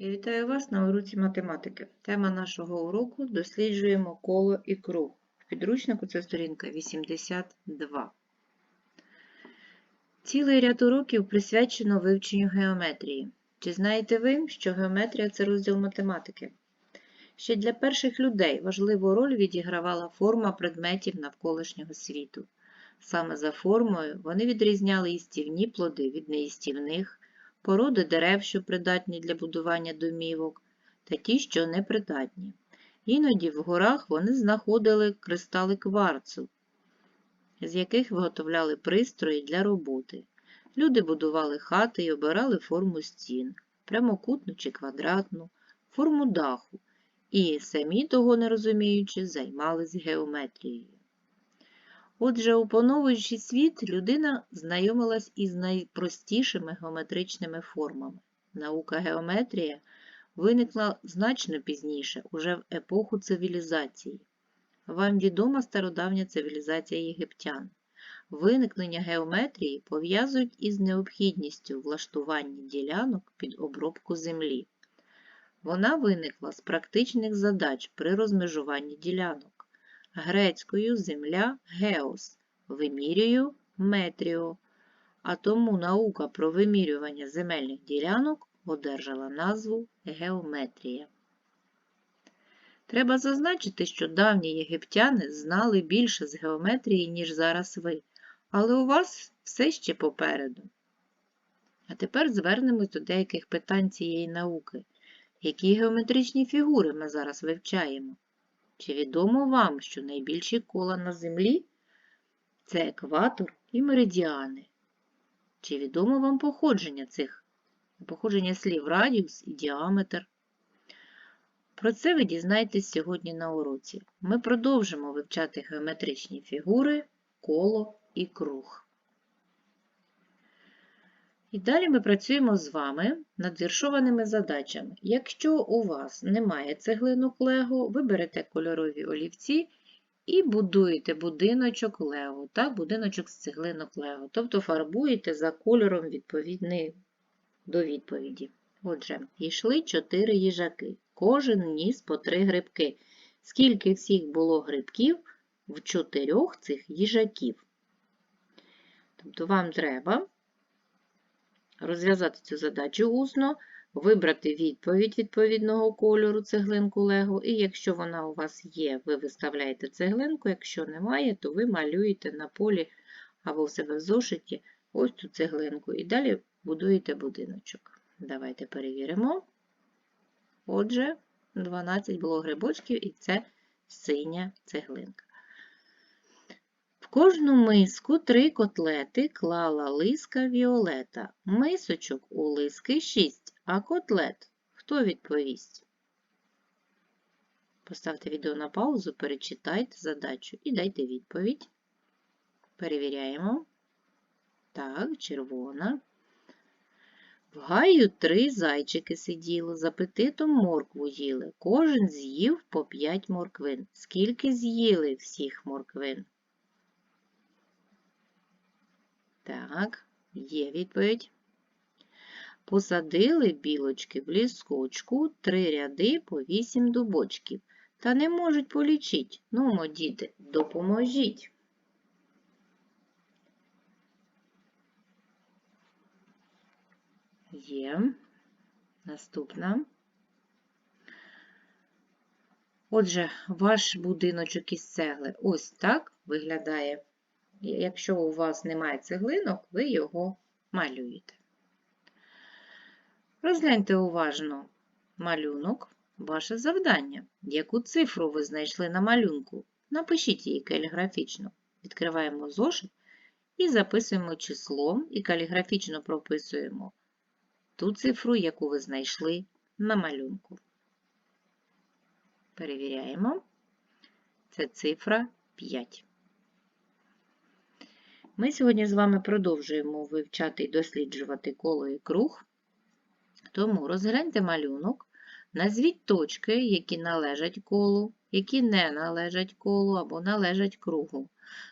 Я вітаю вас на уроці математики. Тема нашого уроку досліджуємо коло і круг. В підручнику це сторінка 82. Цілий ряд уроків присвячено вивченню геометрії. Чи знаєте ви, що геометрія це розділ математики? Ще для перших людей важливу роль відігравала форма предметів навколишнього світу. Саме за формою вони відрізняли їстівні плоди від неїстівних, породи дерев, що придатні для будування домівок, та ті, що непридатні. Іноді в горах вони знаходили кристали кварцу, з яких виготовляли пристрої для роботи. Люди будували хати і обирали форму стін, прямокутну чи квадратну, форму даху, і, самі того не розуміючи, займались геометрією. Отже, опановуючи світ, людина знайомилась із найпростішими геометричними формами. Наука геометрія виникла значно пізніше, уже в епоху цивілізації. Вам відома стародавня цивілізація єгиптян. Виникнення геометрії пов'язують із необхідністю влаштування ділянок під обробку землі. Вона виникла з практичних задач при розмежуванні ділянок грецькою земля геос, вимірюю метріо, а тому наука про вимірювання земельних ділянок одержала назву геометрія. Треба зазначити, що давні єгиптяни знали більше з геометрії, ніж зараз ви, але у вас все ще попереду. А тепер звернемось до деяких питань цієї науки. Які геометричні фігури ми зараз вивчаємо? Чи відомо вам, що найбільші кола на Землі це екватор і меридіани? Чи відомо вам походження цих походження слів радіус і діаметр? Про це ви дізнаєтесь сьогодні на уроці. Ми продовжимо вивчати геометричні фігури, коло і круг. І далі ми працюємо з вами над віршованими задачами. Якщо у вас немає цеглинок Лего, ви берете кольорові олівці і будуєте будиночок Лего, так, будиночок з цеглинок Лего, тобто фарбуєте за кольором відповідний до відповіді. Отже, йшли чотири їжаки, кожен ніс по три грибки. Скільки всіх було грибків в чотирьох цих їжаків? Тобто вам треба розв'язати цю задачу усно, вибрати відповідь відповідного кольору цеглинку Лего, і якщо вона у вас є, ви виставляєте цеглинку, якщо немає, то ви малюєте на полі або в себе в зошиті ось цю цеглинку. І далі будуєте будиночок. Давайте перевіримо. Отже, 12 було грибочків, і це синя цеглинка. Кожну миску три котлети клала лиска Віолета. Мисочок у лиски шість, а котлет хто відповість? Поставте відео на паузу, перечитайте задачу і дайте відповідь. Перевіряємо. Так, червона. В гаю три зайчики сиділи, з апетитом моркву їли. Кожен з'їв по п'ять морквин. Скільки з'їли всіх морквин? Так, є відповідь. Посадили білочки в ліскочку три ряди по вісім дубочків. Та не можуть полічить. Ну, діти, допоможіть. Є. Наступна. Отже, ваш будиночок із цегли ось так виглядає. Якщо у вас немає цеглинок, ви його малюєте. Розгляньте уважно малюнок, ваше завдання. Яку цифру ви знайшли на малюнку? Напишіть її каліграфічно. Відкриваємо зошит і записуємо число і каліграфічно прописуємо ту цифру, яку ви знайшли на малюнку. Перевіряємо. Це цифра 5. Ми сьогодні з вами продовжуємо вивчати і досліджувати коло і круг. Тому розгляньте малюнок, назвіть точки, які належать колу, які не належать колу або належать кругу.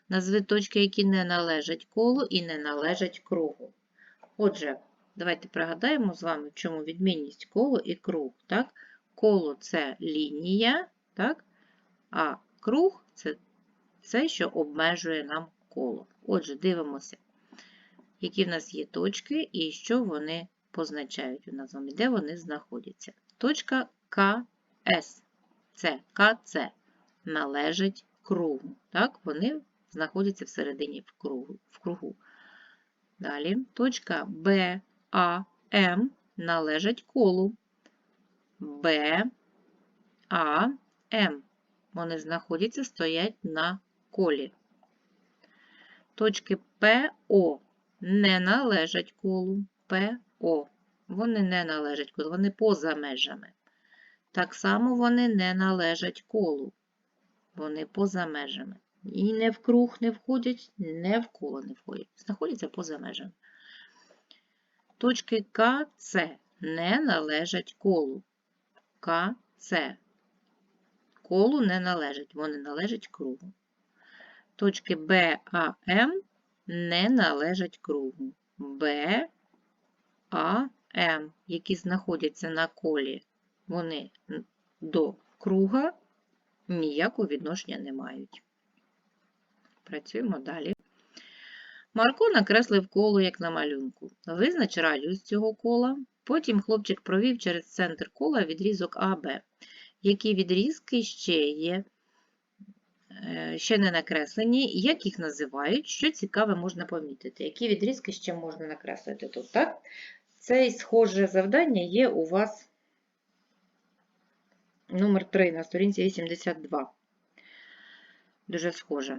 Назви точки, які не належать колу і не належать кругу. Отже, Давайте пригадаємо з вами, в чому відмінність коло і круг. Так? Коло це лінія, так? а круг це це, що обмежує нам коло. Отже, дивимося, які в нас є точки і що вони позначають у нас з вами, де вони знаходяться. Точка КС, це КЦ належить кругу. Так? Вони знаходяться всередині в кругу. В кругу. Далі точка Б, А, М належать колу. Б, А, М. Вони знаходяться, стоять на колі. Точки П, О не належать колу. П, О. Вони не належать колу, вони поза межами. Так само вони не належать колу. Вони поза межами. І не в круг не входять, не в коло не входять. Знаходяться поза межами. Точки К, С не належать колу. К, С. Колу не належать, вони належать кругу. Точки Б, А, М не належать кругу. Б, А, М, які знаходяться на колі, вони до круга ніякого відношення не мають. Працюємо далі. Марко накреслив коло, як на малюнку. Визнач радіус цього кола. Потім хлопчик провів через центр кола відрізок АБ. Які відрізки ще є, ще не накреслені, як їх називають, що цікаве можна помітити. Які відрізки ще можна накреслити тут, так? Це схоже завдання є у вас номер 3 на сторінці 82. Дуже схоже.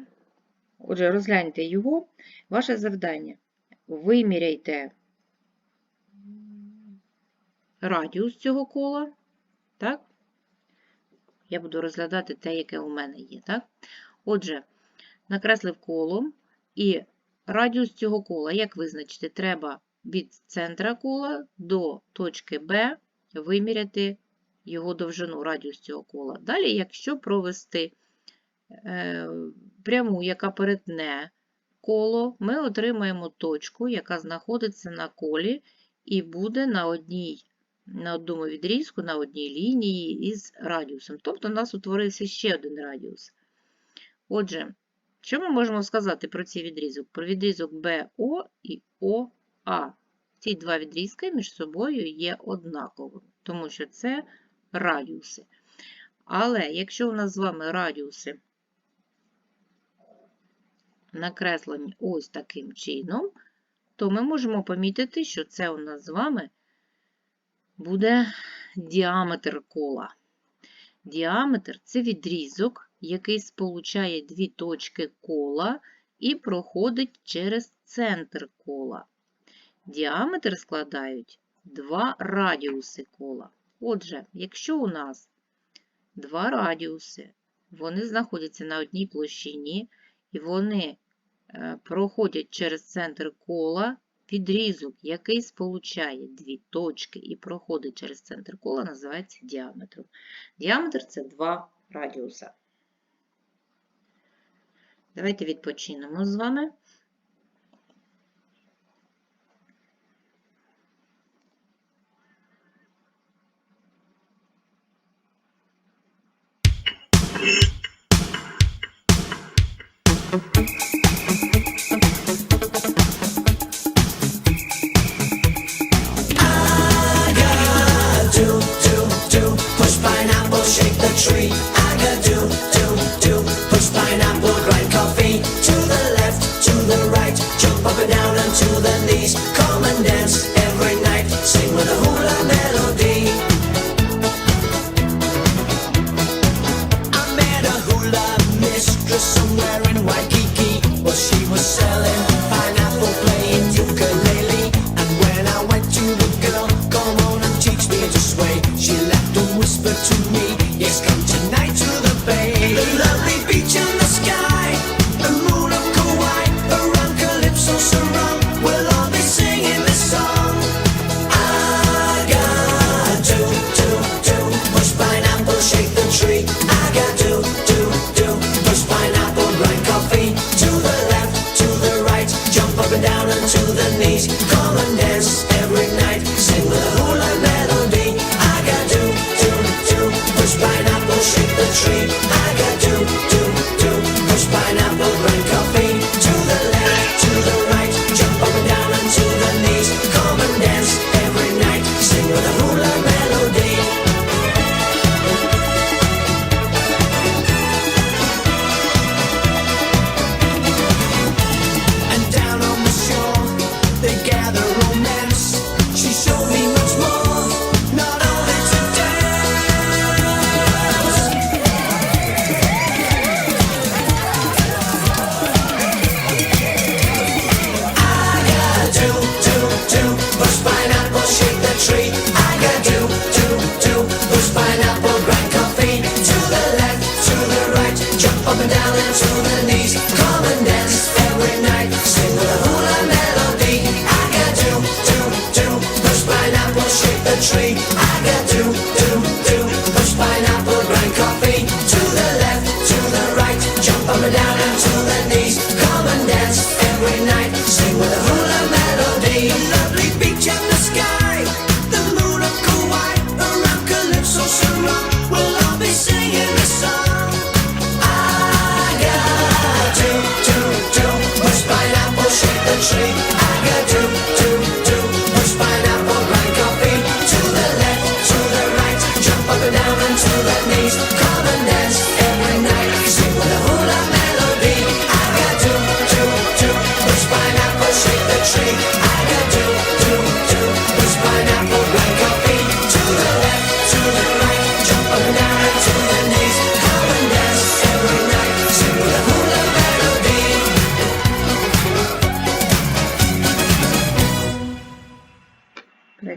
Отже, розгляньте його. Ваше завдання. Виміряйте радіус цього кола. Так? Я буду розглядати те, яке у мене є. Так? Отже, накреслив коло і радіус цього кола, як визначити, треба від центра кола до точки Б виміряти його довжину, радіус цього кола. Далі, якщо провести е, пряму, яка перетне коло, ми отримаємо точку, яка знаходиться на колі, і буде на одній, на одному відрізку, на одній лінії із радіусом. Тобто у нас утворився ще один радіус. Отже, що ми можемо сказати про цей відрізок? Про відрізок БО і ОА. Ці два відрізки між собою є однаковими, тому що це радіуси. Але якщо у нас з вами радіуси накреслені ось таким чином, то ми можемо помітити, що це у нас з вами буде діаметр кола. Діаметр це відрізок, який сполучає дві точки кола і проходить через центр кола. Діаметр складають два радіуси кола. Отже, якщо у нас два радіуси, вони знаходяться на одній площині, і вони е, проходять через центр кола, відрізок, який сполучає дві точки і проходить через центр кола, називається діаметром. Діаметр це два радіуса. Давайте відпочинемо з вами. do, actress somewhere in Waikiki.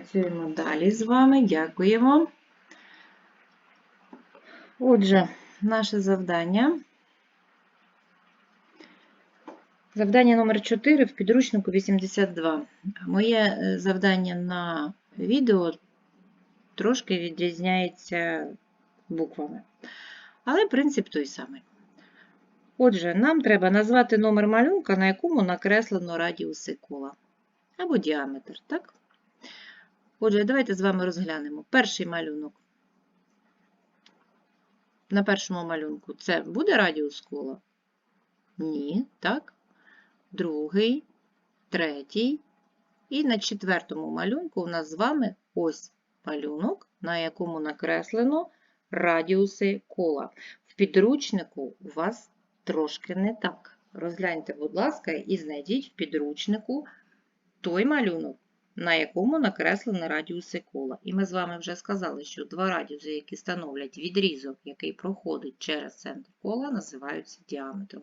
Працюємо далі з вами. Дякуємо. Отже, наше завдання. Завдання номер 4 в підручнику 82. Моє е, завдання на відео трошки відрізняється буквами. Але принцип той самий. Отже, нам треба назвати номер малюнка, на якому накреслено радіуси кола. Або діаметр, так? Отже, давайте з вами розглянемо. Перший малюнок. На першому малюнку це буде радіус кола? Ні, так? Другий, третій. І на четвертому малюнку у нас з вами ось малюнок, на якому накреслено радіуси кола. В підручнику у вас трошки не так. Розгляньте, будь ласка, і знайдіть в підручнику той малюнок, на якому накреслені радіуси кола. І ми з вами вже сказали, що два радіуси, які становлять відрізок, який проходить через центр кола, називаються діаметром.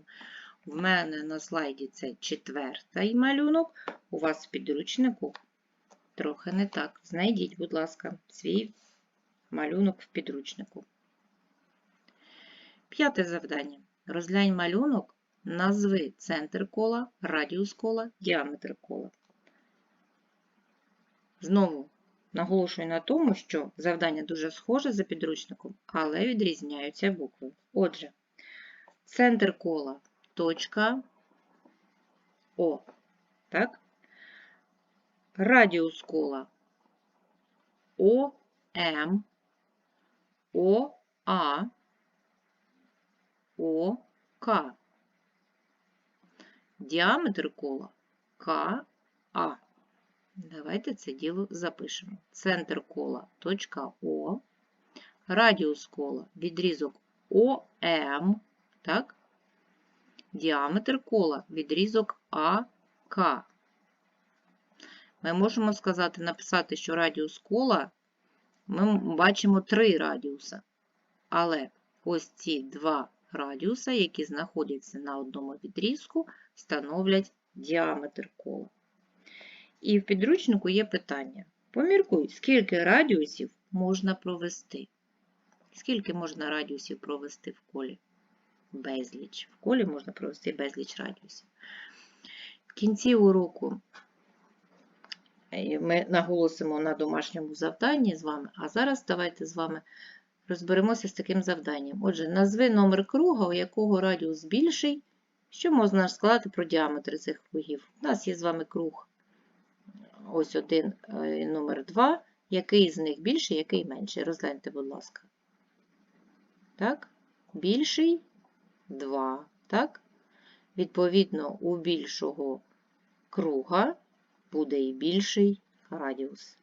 В мене на слайді це четвертий малюнок, у вас в підручнику трохи не так. Знайдіть, будь ласка, свій малюнок в підручнику. П'яте завдання. Розглянь малюнок, назви центр кола, радіус кола, діаметр кола. Знову наголошую на тому, що завдання дуже схоже за підручником, але відрізняються букви. Отже, центр кола точка О. Так? Радіус кола ОМ, ОА, ОК. Діаметр кола КА. Давайте це діло запишемо. Центр кола точка О, радіус кола відрізок ОМ, так? діаметр кола відрізок АК. Ми можемо сказати, написати, що радіус кола ми бачимо три радіуса. Але ось ці два радіуса, які знаходяться на одному відрізку, становлять діаметр кола. І в підручнику є питання. Поміркуй, скільки радіусів можна провести? Скільки можна радіусів провести в колі? Безліч. В колі можна провести безліч радіусів. В кінці уроку е, ми наголосимо на домашньому завданні з вами, а зараз давайте з вами розберемося з таким завданням. Отже, назви номер круга, у якого радіус більший, що можна сказати про діаметр цих кругів. У нас є з вами круг ось один е, номер 2, який з них більший, який менший. Розгляньте, будь ласка. Так, більший 2. Так? Відповідно, у більшого круга буде і більший радіус.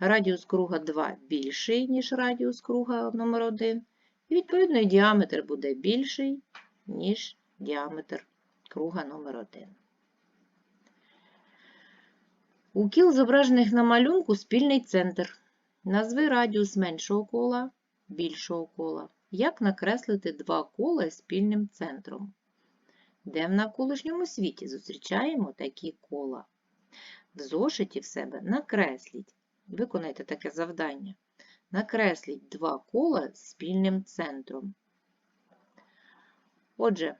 Радіус круга 2 більший, ніж радіус круга номер 1. І, відповідно, і діаметр буде більший, ніж діаметр круга номер 1. У кіл, зображених на малюнку, спільний центр. Назви радіус меншого кола, більшого кола. Як накреслити два кола спільним центром? Де в навколишньому світі зустрічаємо такі кола? В зошиті в себе накресліть. Виконайте таке завдання. Накресліть два кола спільним центром. Отже,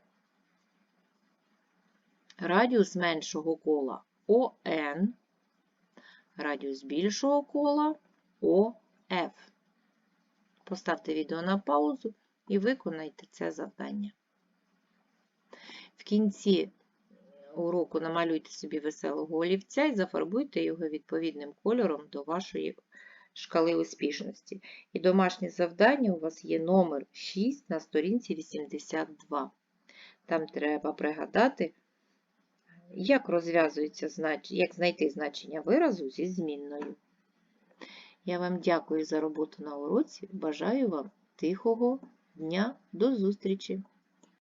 радіус меншого кола ОН радіус більшого кола ОФ. Поставте відео на паузу і виконайте це завдання. В кінці уроку намалюйте собі веселого олівця і зафарбуйте його відповідним кольором до вашої шкали успішності. І домашнє завдання у вас є номер 6 на сторінці 82. Там треба пригадати, як розв'язується як знайти значення виразу зі змінною. Я вам дякую за роботу на уроці. Бажаю вам тихого дня. До зустрічі!